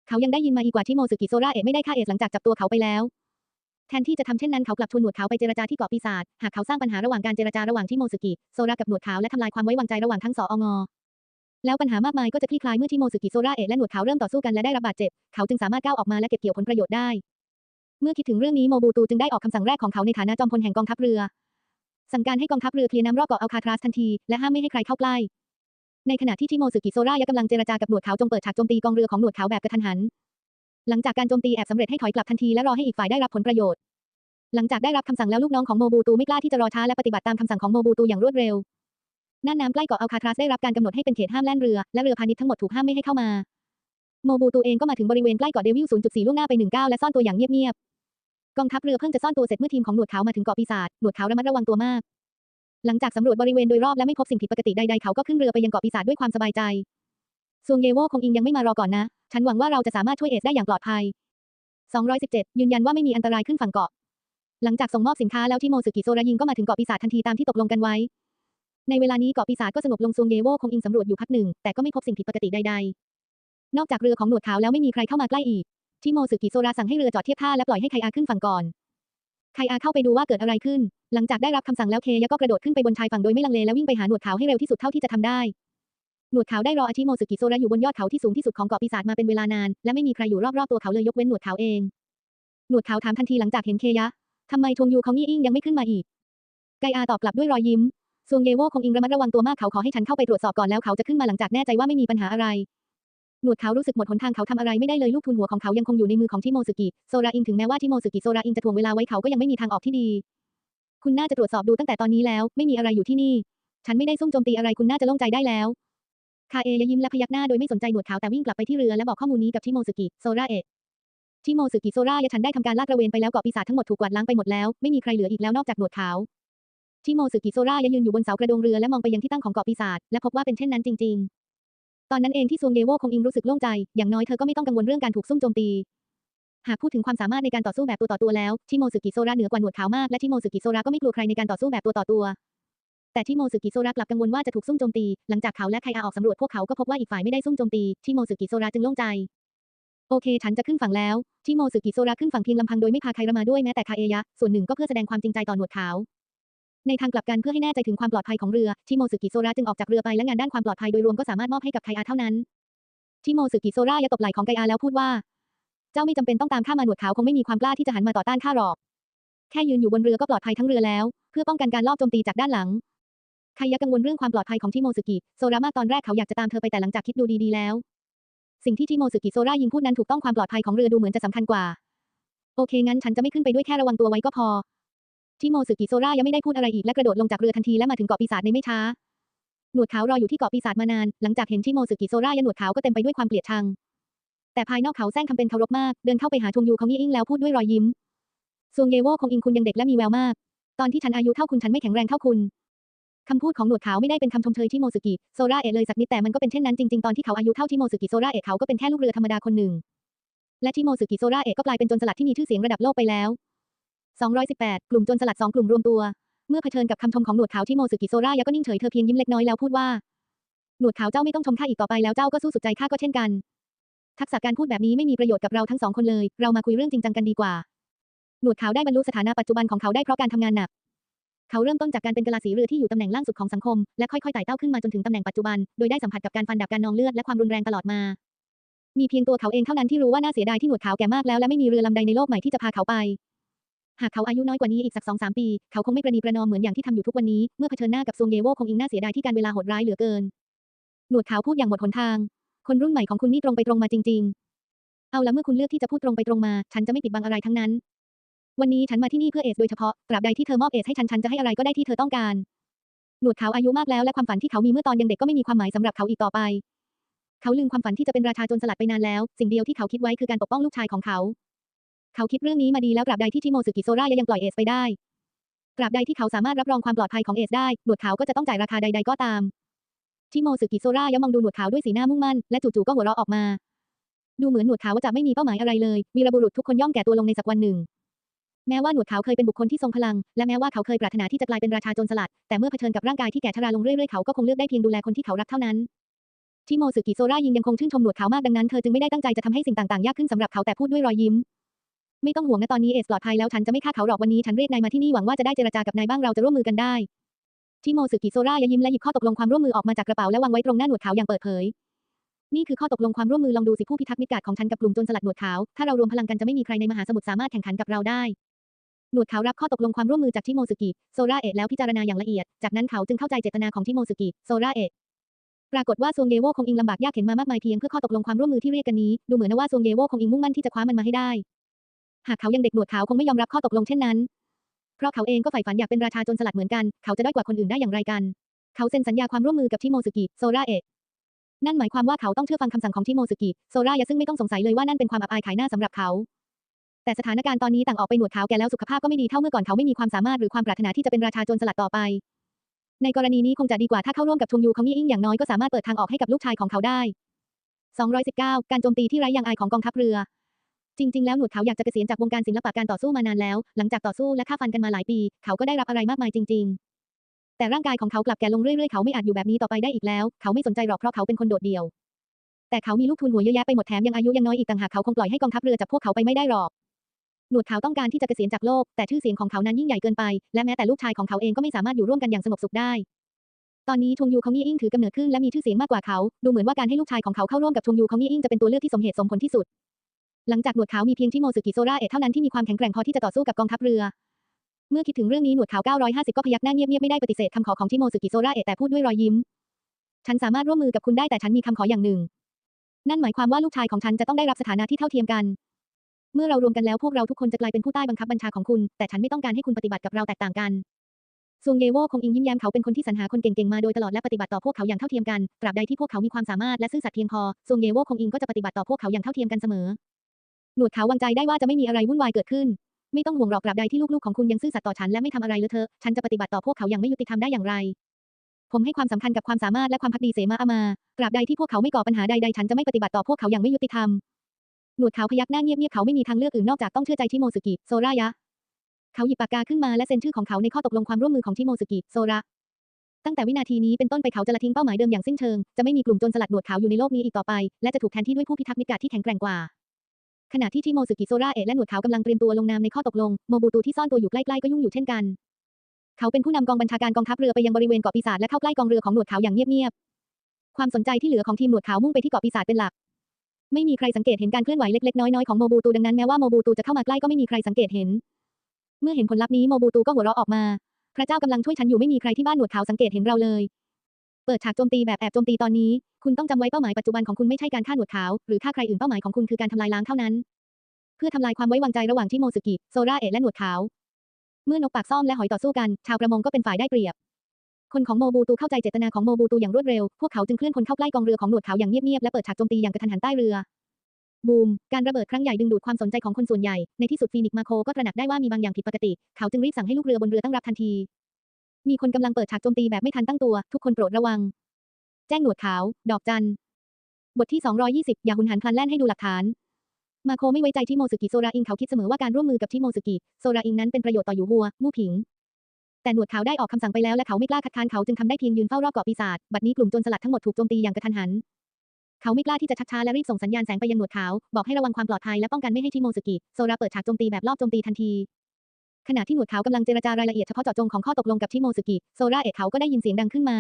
Speaker 1: เขายังได้ยินมาอีกว่าที่โมสึกิโซราเอะไม่ได้ฆ่าเอสหลังจากจับตัวเขาไปแล้ว แทนที่จะทำเช่นนั้นเขากลับชวนหนวดขาวไปเจรจาที่เกาะปีศาจ หากเขาสร้างปัญหาระหว่างการเจรจาระหว่างที่โมสึกิโซรากับหนวดขาวและทำลายความไว้วางใจระหว่างทั้งสองงแล้วปัญหามากมายก็จะคลี่คลายเมื่อที่โมสึกิโซราเอะและหนวดขาวเริ่มต่อสู้กันและได้รับบาดเจ็บ เขาจึงสามารถก้าวออกมาและเก็บเกี่ยวผลประโยชน์ได้ เมื่อคิดถึงเรื่องนี้โมบูตูจึงได้ออกคำสั่งแรกของเขาในฐานะจอมพลแห่งกองทัพเรือ สั่งการให้กองทัพเรือเคลียร์น้ำรอบเกาะอัลคาทรัสทันทีและห้ามไม่ให้ใครเข้าใกล้ ในขณะที่ที่โมสึกิโซรายะกำลังเจรจากับหนวดขาวจงเปิดฉากโจมตีกองเรือของหนวดขาวแบบกระทันหัน หลังจากการโจมตีแอบสำเร็จให้ถอยกลับทันทีและรอให้อีกฝ่ายได้รับผลประโยชน์ หลังจากได้รับคำสั่งแล้วลูกน้องของโมบูตูไม่กล้าที่จะรอช้าและปฏิบัติตามคำสั่งของโมบูตูอย่างรวดเร็วน่านน้ำใกล้เกาะอัลคาทรัสได้รับการกำหนดให้เป็นเขตห้ามแล่นเรือและเรือพาณิชย์ทั้งหมดถูกห้ามไม่ให้เข้ามา โมบูตูเองก็มาถึงบริเวณใกล้เกาะเดวิล0.4ล่วงหน้าไปหนึ่งก้าและซ่อนตัวอย่างเงียบๆกองทัพเรือเพิ่งจะซ่อนตัวเสร็จเมื่อทีมของหนวดขาวมาถึงเกาะปีศาจหนวดขาวระมัดระวังตัวมาก หลังจากสำรวจบริเวณโดยรอบและไม่พบสิ่งผิดปกติใดๆเขาก็ขึ้นเรือไปยังเกาะปีศาจด้วยความสบายใจ ซวงเยโวคงอิงยังไม่มารอก่อนนะ ฉันหวังว่าเราจะสามารถช่วยเอสได้อย่างปลอดภัย 217 ยืนยันว่าไม่มีอันตรายขึ้นฝั่งเกาะ หลังจากส่งมอบสินค้าแล้วที่โมสึกิโซรายิงก็มาถึงเกาะปีศาจทันทีตามที่ตกลงกันไว้ ในเวลานี้เกาะปีศาจก็สงบลงซวงเยโวคงอิงสำรวจอยู่พักหนึ่ง แต่ก็ไม่พบสิ่งผิดปกติใดๆ นอกจากเรือของหนวดขาวแล้วไม่มีใครเข้ามาใกล้อีก ที่โมสึกิโซราสั่งให้เรือจอดเทียบท่าและปล่อยให้ไคอาขึ้นฝั่งก่อนไคอาเข้าไปดูว่าเกิดอะไรขึ้น หลังจากได้รับคำสั่งแล้วเคยะก็กระโดดขึ้นไปบนชายฝั่งโดยไม่ลังเลและวิ่งไปหาหนวดขาวให้เร็วที่สุดเท่าที่จะทำได้ หนวดขาวได้รออาชิโมสึกิโซระอยู่บนยอดเขาที่สูงที่สุดของเกาะปีศาจมาเป็นเวลานาน และไม่มีใครอยู่รอบๆตัวเขาเลยยกเว้นหนวดขาวเอง หนวดขาวถามทันทีหลังจากเห็นเคยะทำไมทวงยูเขางี่อิงยังไม่ขึ้นมาอีก ไกอาตอบกลับด้วยรอยยิ้มซวงเยโวคงอิงระมัดระวังตัวมากเขาขอให้ฉันเข้าไปตรวจสอบก่อนแล้วเขาจะขึ้นมาหลังจากแน่ใจว่าไม่มีปัญหาอะไร หนวดเขารู้สึกหมดหนทางเขาทำอะไรไม่ได้เลยลูกทุนหัวของเขายังคงอยู่ในมือของทิโมสึกิโซราอิงถึงแม้ว่าทิโมสึกิโซราอิงจะถ่วงเวลาไว้เขาก็ยังไม่มีทางออกที่ดี คุณน่าจะตรวจสอบดูตั้งแต่ตอนนี้แล้ว ไม่มีอะไรอยู่ที่นี่ ฉันไม่ได้ซุ่มโจมตีอะไรคุณน่าจะโล่งใจได้แล้ว คาเอยยิ้มและพยักหน้าโดยไม่สนใจหนวดขาวแต่วิ่งกลับไปที่เรือและบอกข้อมูลนี้กับทิโมสึกิโซราเอะทิโมสึกิโซรายะฉันได้ทำการลาดตระเวนไปแล้วเกาะปีศาจทั้งหมดถูกกวาดล้างไปหมดแล้วไม่มีใครเหลืออีกแล้วนอกจากหนวดขาวทิโมสึกิโซรายะยืนอยู่บนเสากระโดงเรือและมองไปยังที่ตั้งของเกาะปีศาจและพบว่าเป็นเช่นนั้นจริง ๆ ตอนนั้นเองที่ซวงเยโวคงอิงรู้สึกโล่งใจ อย่างน้อยเธอก็ไม่ต้องกังวลเรื่องการถูกซุ่มโจมตี หากพูดถึงความสามารถในการต่อสู้แบบตัวต่อตัวแล้วทิโมสึกิโซราเหนือกว่าหนวดขาวมากและทิโมสึกิโซราก็ไม่กลัวใครในการต่อสู้แบบตัวต่อตัว แต่ทิโมสึกิโซรากลับกังวลว่าจะถูกซุ่มโจมตี หลังจากเขาและไคอาออกสำรวจพวกเขาก็พบว่าอีกฝ่ายไม่ได้ซุ่มโจมตีทิโมสึกิโซราจึงโล่งใจ โอเค ฉันจะขึ้นฝั่งแล้วทิโมสึกิโซราขึ้นฝั่งเพียงลำพังโดยไม่พาใครมาด้วยแม้แต่คาเอยะ ส่วนหนึ่งก็เพื่อแสดงความจริงใจต่อหนวดขาวในทางกลับกันเพื่อให้แน่ใจถึงความปลอดภัยของเรือทิโมสึกิโซราจึงออกจากเรือไปและงานด้านความปลอดภัยโดยรวมก็สามารถมอบให้กับไคอาเท่านั้นทิโมสึกิโซรายะตบไหล่ของไคอาแล้วพูดว่า เจ้าไม่จำเป็นต้องตามข้ามาหนวดขาวคงไม่มีความกล้าที่จะหันมาต่อต้านข้าหรอก แค่ยืนอยู่บนเรือก็ปลอดภัยทั้งเรือแล้ว เพื่อป้องกันการลอบโจมตีจากด้านหลัง ไคยะกังวลเรื่องความปลอดภัยของทิโมสึกิ โซรามาตอนแรกเขาอยากจะตามเธอไปแต่หลังจากคิดดูดีๆแล้ว สิ่งที่ทิโมสึกิโซรายิงพูดนั้นถูกต้องความปลอดภัยของเรือดูเหมือนจะสำคัญกว่า โอเคงั้นฉันจะไม่ขึ้นไปด้วยแค่ระวังตัวไว้ก็พอ ทิโมสึกิโซรายังไม่ได้พูดอะไรอีกและกระโดดลงจากเรือทันทีและมาถึงเกาะปีศาจในไม่ช้า หนวดขาวรออยู่ที่เกาะปีศาจมานาน หลังจากเห็นทิโมสึกิโซรายะหนวดขาวก็เต็มไปด้วยความเกลียดชัง แต่ภายนอกเขาแซงทำเป็นเคารพมาก เดินเข้าไปหาทวงยูเขางี่อิงแล้วพูดด้วยรอยยิ้มซวงเยโวคงอิงคุณยังเด็กและมีแววมาก ตอนที่ฉันอายุเท่าคุณฉันไม่แข็งแรงเท่าคุณ คำพูดของหนวดขาวไม่ได้เป็นคำชมเชยที่โมสึกิโซราเอะเลยสักนิดแต่มันก็เป็นเช่นนั้นจริงๆ ตอนที่เขาอายุเท่าที่โมสึกิโซราเอะเขาก็เป็นแค่ลูกเรือธรรมดาคนหนึ่ง และที่โมสึกิโซราเอะก็กลายเป็นโจรสลัดที่มีชื่อเสียงระดับโลกไปแล้ว 218 กลุ่มโจรสลัดสองกลุ่มรวมตัว เมื่อเผชิญกับคำชมของหนวดขาวที่โมสึกิโซรายะก็นิ่งเฉยเธอเพียงยิ้มเล็กน้อยแล้วพูดว่าหนวดขาวเจ้าไม่ต้องชมข้าอีกต่อไปแล้วเจ้าก็สู้สุดใจข้าก็เช่นกัน ทักษะการพูดแบบนี้ไม่มีประโยชน์กับเราทั้งสองคนเลย เรามาคุยเรื่องจริงจังกันดีกว่า หนวดขาวได้บรรลุสถานะปัจจุบันของเขาได้เพราะการทำงานหนัก เขาเริ่มต้นจากการเป็นกะลาสีเรือที่อยู่ตำแหน่งล่างสุดของสังคม และค่อยๆไต่เต้าขึ้นมาจนถึงตำแหน่งปัจจุบัน โดยได้สัมผัสกับการฟันดาบการนองเลือดและความรุนแรงตลอดมา มีเพียงตัวเขาเองเท่านั้นที่รู้ว่าน่าเสียดายที่หนวดขาวแก่มากแล้วและไม่มีเรือลำใดในโลกใหม่ที่จะพาเขาไป หากเขาอายุน้อยกว่านี้อีกสักสองสามปี เขาคงไม่ประนีประนอมเหมือนอย่างที่ทำอยู่ทุกวันนี้ เมื่อเผชิญหน้ากับซวงเยโวคงอิงน่าเสียดายที่การเวลาโหดร้ายเหลือเกิน หนวดขาวพูดอย่างหมดหนทาง คนรุ่นใหม่ของคุณนี่ตรงไปตรงมาจริง ๆ เอาละเมื่อคุณเลือกที่จะพูดตรงไปตรงมา ฉันจะไม่ปิดบังอะไรทั้งนั้น วันนี้ฉันมาที่นี่เพื่อเอสโดยเฉพาะ ตราบใดที่เธอมอบเอสให้ฉันฉันจะให้อะไรก็ได้ที่เธอต้องการ หนวดเขาอายุมากแล้วและความฝันที่เขามีเมื่อตอนยังเด็กก็ไม่มีความหมายสำหรับเขาอีกต่อไป เขาลืมความฝันที่จะเป็นราชาจรสลัดไปนานแล้ว สิ่งเดียวที่เขาคิดไว้คือการปกป้องลูกชายของเขา เขาคิดเรื่องนี้มาดีแล้วตราบใดที่ทิโมสึกิโซรายังปล่อยเอสไปได้ตราบใดที่เขาสามารถรับรองความปลอดภัยของเอสได้ หนวดขาวก็จะต้องจ่ายราคาใด ๆก็ตามทิโมสึกิโซรายะมองดูหนวดขาวด้วยสีหน้ามุ่งมั่น และจู่ๆก็หัวเราะออกมา ดูเหมือนหนวดขาวจะไม่มีเป้าหมายอะไรเลยวีรบุรุษทุกคนย่อมแก่ตัวลงในสักวันหนึ่ง แม้ว่าหนวดขาวเคยเป็นบุคคลที่ทรงพลัง และแม้ว่าเขาเคยปรารถนาที่จะกลายเป็นราชาโจรสลัด แต่เมื่อเผชิญกับร่างกายที่แก่ชราลงเรื่อยๆ เขาก็คงเลือกได้เพียงดูแลคนที่เขารักเท่านั้นทิโมสึกิโซรายิงยังคงชื่นชมหนวดขาวมากดังนั้นเธอจึงไม่ได้ตั้งใจจะทำให้สิ่งต่างๆ ยากขึ้นสำหรับเขาแต่พูดด้วยรอยยิ้ม ไม่ต้องห่วงนะตอนนี้เอสปลอดภัยแล้วฉันจะไม่ฆ่าเขาหรอกวันนี้ฉันเรียกนายมาที่นี่หวังว่าจะได้เจรจากับนายบ้างเราจะร่วมมือกันได้ทิโมสึกิโซรายยิ้มและหยิบข้อตกลงความร่วมมือออกมาจากกระเป๋าและวางไว้ตรงหน้าหนวดขาอย่างเปิดเผยนี่คือข้อตกลงความร่วมมือลองดูสิผู้พิทักษ์มิตรกาดของฉันกับกลุ่มโจรสลัดหนวดขาว ถ้าเรารวมพลังกันจะไม่มีใครในมหาสมุทรสามารถแข่งขันกับเราได้ หนวดขาวรับข้อตกลงความร่วมมือจากทิโมสึกิ โซราเอะแล้วพิจารณาอย่างละเอียด จากนั้นเขาจึงเข้าใจเจตนาของทิโมสึกิ โซราเอะปรากฏว่าซวงเยโวคงอิงลำบากยากเข็นมามากมายเพียงเพื่อข้อตกลงความร่วมมือที่เรียกกันนี้ ดูเหมือนว่าซวงเยโวคงอิงมุ่งมั่นที่จะคว้ามันมาให้ได้ หากเขายังเด็กหนวดขาวคงไม่ยอมรับข้อตกลงเช่นนั้น เพราะเขาเองก็ใฝ่ฝันอยากเป็นราชาจรสลัดเหมือนกัน เขาจะได้กว่าคนอื่นได้อย่างไรกัน เขาเซ็นสัญญาความร่วมมือกับทิโมสึกิ โซราเอะนั่นหมายความว่าเขาต้องเชื่อฟังคำสั่งของทิโมสึกิ โซรายะซึ่งไม่ต้องสงสัยเลยว่านั่นเป็นความอับอายขายหน้าสำหรับเขา แต่สถานการณ์ตอนนี้ต่างออกไปหนวดขาวแก่แล้วสุขภาพก็ไม่ดีเท่าเมื่อก่อนเขาไม่มีความสามารถหรือความปรารถนาที่จะเป็นราชาโจรสลัดต่อไป ในกรณีนี้คงจะดีกว่าถ้าเข้าร่วมกับชงยูของยี่อิงอย่างน้อยก็สามารถเปิดทางออกให้กับลูกชายของเขาได้ 219 การโจมตีที่ไร้ยางอายของกองทัพเรือ จริง ๆ แล้วหนวดเขาอยากจะเกษียณจากวงการศิลปะการต่อสู้มานานแล้ว หลังจากต่อสู้และฆ่าฟันกันมาหลายปี เขาก็ได้รับอะไรมากมายจริง ๆ แต่ร่างกายของเขากลับแก่ลงเรื่อยๆเขาไม่อาจอยู่แบบนี้ต่อไปได้อีกแล้ว เขาไม่สนใจหรอกเพราะเขาเป็นคนโดดเดี่ยวแต่เขามีลูกทุนหัวเยอะแยะไปหมดแถมยังอายุยังน้อยอีกต่างหากเขาคงปล่อยให้กองทัพเรือจับพวกเขาไปไม่ได้หรอก หนวดขาวต้องการที่จะเกษียณจากโลก แต่ชื่อเสียงของเขานั้นยิ่งใหญ่เกินไป และแม้แต่ลูกชายของเขาเองก็ไม่สามารถอยู่ร่วมกันอย่างสงบสุขได้ ตอนนี้ชงยูเขามี่อิงถือกำเนิดขึ้นและมีชื่อเสียงมากกว่าเขา ดูเหมือนว่าการให้ลูกชายของเขาเข้าร่วมกับชงยูเขามี่อิงจะเป็นตัวเลือกที่สมเหตุสมผลที่สุด หลังจากหนวดขาวมีเพียงชิโมสึกิโซราเอะเท่านั้นที่มีความแข็งแกร่งพอที่จะต่อสู้กับกองทัพเรือ เมื่อคิดถึงเรื่องนี้หนวดขาว 950 ก็พยักหน้าเงียบๆไม่ได้ปฏิเสธคำขอของชิโมสึกิโซราเอะแต่พูดด้วยรอยยิ้ม ฉันสามารถร่วมมือกับคุณได้แต่ฉันมีคำขออย่างหนึ่ง นั่นหมายความว่าลูกชายของฉันจะต้องได้รับสถานะที่เท่าเทียมกัน เมื่อเรารวมกันแล้วพวกเราทุกคนจะกลายเป็นผู้ใต้บังคับบัญชาของคุณ แต่ฉันไม่ต้องการให้คุณปฏิบัติกับเราแตกต่างกันซุงเยโวคงอิงยิ้มแย้มเขาเป็นคนที่สรรหาคนเก่งๆมาโดยตลอดและปฏิบัติต่อพวกเขาอย่างเท่าเทียมกัน ตราบใดที่พวกเขามีความสามารถและซื่อสัตย์เพียงพอซุงเยโวคงอิงก็จะปฏิบัติต่อพวกเขาอย่างเท่าเทียมกันเสมอ หนวดเขาววางใจได้ว่าจะไม่มีอะไรวุ่นวายเกิดขึ้น ไม่ต้องห่วงหรอกตราบใดที่ลูกๆของคุณยังซื่อสัตย์ต่อฉันและไม่ทำอะไรเลอะเทอะฉันจะปฏิบัติต่อพวกเขาอย่างไม่ยุติธรรมได้อย่างไร ผมให้ความสำคัญกับความสามารถและความพักดีเสมาอามาตราบใดที่พวกเขาไม่ก่อปัญหาใดๆฉันจะไม่ปฏิบัติต่อพวกเขาอย่างไม่ยุติธรรม หนวดขาวพยักหน้าเงียบๆเขาไม่มีทางเลือกอื่นนอกจากต้องเชื่อใจชิโมสึกิโซรายะ เขาหยิบปากกาขึ้นมาและเซ็นชื่อของเขาในข้อตกลงความร่วมมือของชิโมสึกิโซระ ตั้งแต่วินาทีนี้เป็นต้นไปเขาจะละทิ้งเป้าหมายเดิมอย่างสิ้นเชิง จะไม่มีกลุ่มโจรสลัดหนวดขาวอยู่ในโลกนี้อีกต่อไป และจะถูกแทนที่ด้วยผู้พิทักษ์มิตรที่แข็งแกร่งกว่า ขณะที่ชิโมสึกิโซระเอะและหนวดขาวกำลังเตรียมตัวลงนามในข้อตกลงโมบูตูที่ซ่อนตัวอยู่ใกล้ๆก็ยุ่งอยู่เช่นกัน เขาเป็นผู้นำกองบัญชาการกองทัพเรือไปยังบริเวณเกาะปีศาจและเข้าใกล้กองเรือของหนวดขาวอย่างเงียบๆความสนใจที่เหลือของทีมหนวดขาวมุ่งไปที่เกาะปีศาจเป็นหลัก ไม่มีใครสังเกตเห็นการเคลื่อนไหวเล็กๆ น้อยๆ ของโมบูตูดังนั้นแม้ว่าโมบูตูจะเข้ามาใกล้ก็ไม่มีใครสังเกตเห็น เมื่อเห็นผลลัพธ์นี้โมบูตูก็หัวเราะออกมา พระเจ้ากำลังช่วยฉันอยู่ไม่มีใครที่บ้านหนวดขาวสังเกตเห็นเราเลย เปิดฉากโจมตีแบบแอบโจมตีตอนนี้ คุณต้องจำไว้เป้าหมายปัจจุบันของคุณไม่ใช่การฆ่าหนวดขาวหรือฆ่าใครอื่นเป้าหมายของคุณคือการทำลายล้างเท่านั้น เพื่อทำลายความไว้วางใจระหว่างชิโมสึกิโซราเอะและหนวดขาว เมื่อนกปากซ่อมและหอยต่อสู้กัน ชาวประมงก็เป็นฝ่ายได้เปรียบ คนของโมบูตูเข้าใจเจตนาของโมบูตูอย่างรวดเร็ว พวกเขาจึงเคลื่อนพลเข้าใกล้กองเรือของหนวดขาวอย่างเงียบๆ และเปิดฉากโจมตีอย่างกระทันหันใต้เรือ บูม การระเบิดครั้งใหญ่ดึงดูดความสนใจของคนส่วนใหญ่ ในที่สุดฟีนิกมาโคก็ตระหนักได้ว่ามีบางอย่างผิดปกติ เขาจึงรีบสั่งให้ลูกเรือบนเรือตั้งรับทันที มีคนกำลังเปิดฉากโจมตีแบบไม่ทันตั้งตัว ทุกคนโปรดระวัง แจ้งหนวดขาว ดอกจัน บทที่ 220 อย่าหุนหันพลันแล่นให้ดูหลักฐาน มาโคไม่ไว้ใจที่โมสึกิโซราอิงเขาคิดเสมอว่าการร่วมมือกับที่โมสึกิโซราอิงนั้นเป็นประโยชน์ต่ออยู่หัวมู่ผิง แต่หนวดขาวได้ออกคำสั่งไปแล้วและเขาไม่กล้าคัดค้านเขาจึงทำได้เพียงยืนเฝ้ารอบเกาะปีศาจบัดนี้กลุ่มโจรสลัดทั้งหมดถูกโจมตีอย่างกระทันหัน เขาไม่กล้าที่จะชักช้าและรีบส่งสัญญาณแสงไปยังหนวดขาว บอกให้ระวังความปลอดภัยและป้องกันไม่ให้ที่โมสึกิโซราเปิดฉากโจมตีแบบรอบโจมตีทันทีขณะที่หนวดขาวกำลังเจรจารายละเอียดเฉพาะเจาะจงของข้อตกลงกับที่โมสึกิโซราเอะเขาก็ได้ยินเสียงดังขึ้นมา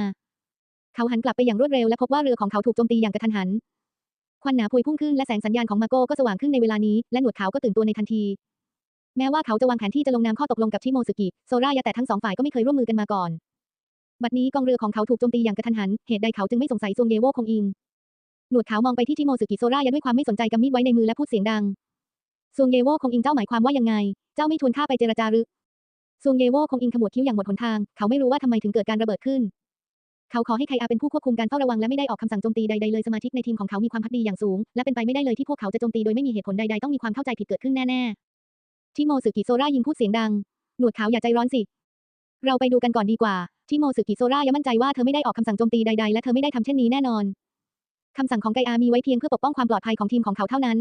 Speaker 1: เขาหันกลับไปอย่างรวดเร็วและพบว่าเรือของเขาถูกโจมตีอย่างกระทันหันควันหนาพวยพุ่งขึ้นและแสงสัญญาณของมาโก้ก็สว่างขึ้นในเวลานี้และหนวดขาวก็ตื่นตัวในทันที แม้ว่าเขาจะวางแผนที่จะลงนามข้อตกลงกับชิโมสึกิ โซรายะแต่ทั้งสองฝ่ายก็ไม่เคยร่วมมือกันมาก่อน บัดนี้กองเรือของเขาถูกโจมตีอย่างกระทันหัน เหตุใดเขาจึงไม่สงสัยซวงเยโวคงอิง หนวดขาวมองไปที่ชิโมสึกิโซรายะด้วยความไม่สนใจกำมีดไว้ในมือและพูดเสียงดังซวงเยโวคงอิงเจ้าหมายความว่ายังไง เจ้าไม่ทวนข้าไปเจรจาหรือซวงเยโวคงอิงขมวดคิ้วอย่างหมดหนทาง เขาไม่รู้ว่าทำไมถึงเกิดการระเบิดขึ้น เขาขอให้ไคอาเป็นผู้ควบคุมการเฝ้าระวังและไม่ได้ออกคำสั่งโจมตีใดๆเลยสมาชิกในทีมของเขามีความพักดีอย่างสูง และเป็นไปไม่ได้เลยที่พวกเขาจะโจมตีโดยไม่มีเหตุผลใดๆต้องมีความเข้าใจผิดเกิดขึ้นแน่ๆ ชิโมสึกิโซรายิงพูดเสียงดัง หนวดขาวอย่าใจร้อนสิ เราไปดูกันก่อนดีกว่าชิโมสึกิโซรายังมั่นใจว่าเธอไม่ได้ออกคำสั่งโจมตีใดๆ และเธอไม่ได้ทำเช่นนี้แน่นอน คำสั่งของไกอามีไว้เพียงเพื่อปกป้องความปลอดภัยของทีมของเขาเท่านั้น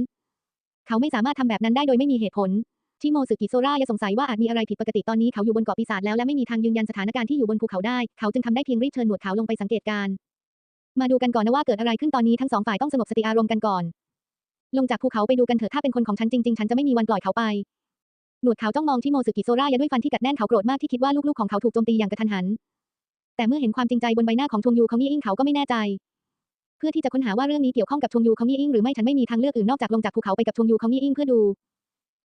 Speaker 1: เขาไม่สามารถทำแบบนั้นได้โดยไม่มีเหตุผลชิโมสึกิโซรายังสงสัยว่าอาจมีอะไรผิดปกติตอนนี้เขาอยู่บนเกาะปีศาจแล้วและไม่มีทางยืนยันสถานการณ์ที่อยู่บนภูเขาได้ เขาจึงทำได้เพียงรีบเชิญหนวดขาวลงไปสังเกตการ มาดูกันก่อนนะว่าเกิดอะไรขึ้นตอนนี้ทั้งสองฝ่ายต้องสงบสติอารมณ์กันก่อนลงจากภูเขาไปดูกันเถอะถ้าเป็นคนของฉันจริงๆ ฉันจะไม่มีวันปล่อยเขาไป นวดขาวจ้องมองชิโมสึกิโซรายะด้วยฟันที่กัดแน่นเขาโกรธมากที่คิดว่าลูกๆของเขาถูกโจมตีอย่างกระทันหัน แต่เมื่อเห็นความจริงใจบนใบหน้าของทวงยูเขามี่อิงเขาก็ไม่แน่ใจ เพื่อที่จะค้นหาว่าเรื่องนี้เกี่ยวข้องกับทวงยูเขามี่อิงหรือไม่ฉันไม่มีทางเลือกอื่นนอกจากลงจากภูเขาไปกับทวงยูเขามี่อิงเพื่อดู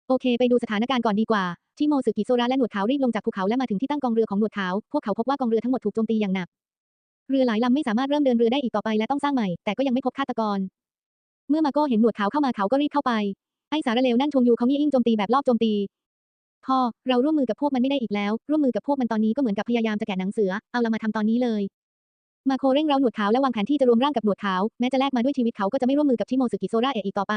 Speaker 1: โอเค ไปดูสถานการณ์ก่อนดีกว่าชิโมสึกิโซระและหนวดขาวรีบลงจากภูเขาและมาถึงที่ตั้งกองเรือของหนวดขาวพวกเขาพบว่ากองเรือทั้งหมดถูกโจมตีอย่างหนักเรือหลายลำไม่สามารถเริ่มเดินเรือได้อีกต่อไปและต้องสร้างใหม่แต่ก็ยังไม่พบฆาตกร เมื่อมาโก้เห็นหนวดขาวเข้ามาเขาก็รีบเข้าไปไอ้สารเลวนั่นชงยูเขามี่อิงโจมตีแบบรอบโจมตี พ่อ เราร่วมมือกับพวกมันไม่ได้อีกแล้ว ร่วมมือกับพวกมันตอนนี้ก็เหมือนกับพยายามจะแกะหนังเสือ เอาละมาทำตอนนี้เลย มาโคเร่งเร้าหนวดขาวและวางแผนที่จะรวมร่างกับหนวดขาวแม้จะแลกมาด้วยชีวิตเขาก็จะไม่ร่วมมือกับชิโมสึกิโซระเอะอีกต่อไป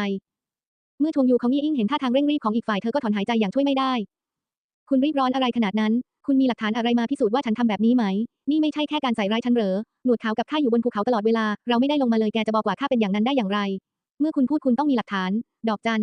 Speaker 1: เมื่อทงยูของยี่อิงเห็นท่าทางเร่งรีบของอีกฝ่ายเธอก็ถอนหายใจอย่างช่วยไม่ได้ คุณรีบร้อนอะไรขนาดนั้น คุณมีหลักฐานอะไรมาพิสูจน์ว่าฉันทำแบบนี้ไหม นี่ไม่ใช่แค่การใส่ร้ายฉันเหรอ หนวดขาวกับข้าอยู่บนภูเขาตลอดเวลา เราไม่ได้ลงมาเลยแกจะบอกว่าข้าเป็นอย่างนั้นได้อย่างไร เมื่อคุณพูดคุณต้องมีหลักฐาน ดอกจัน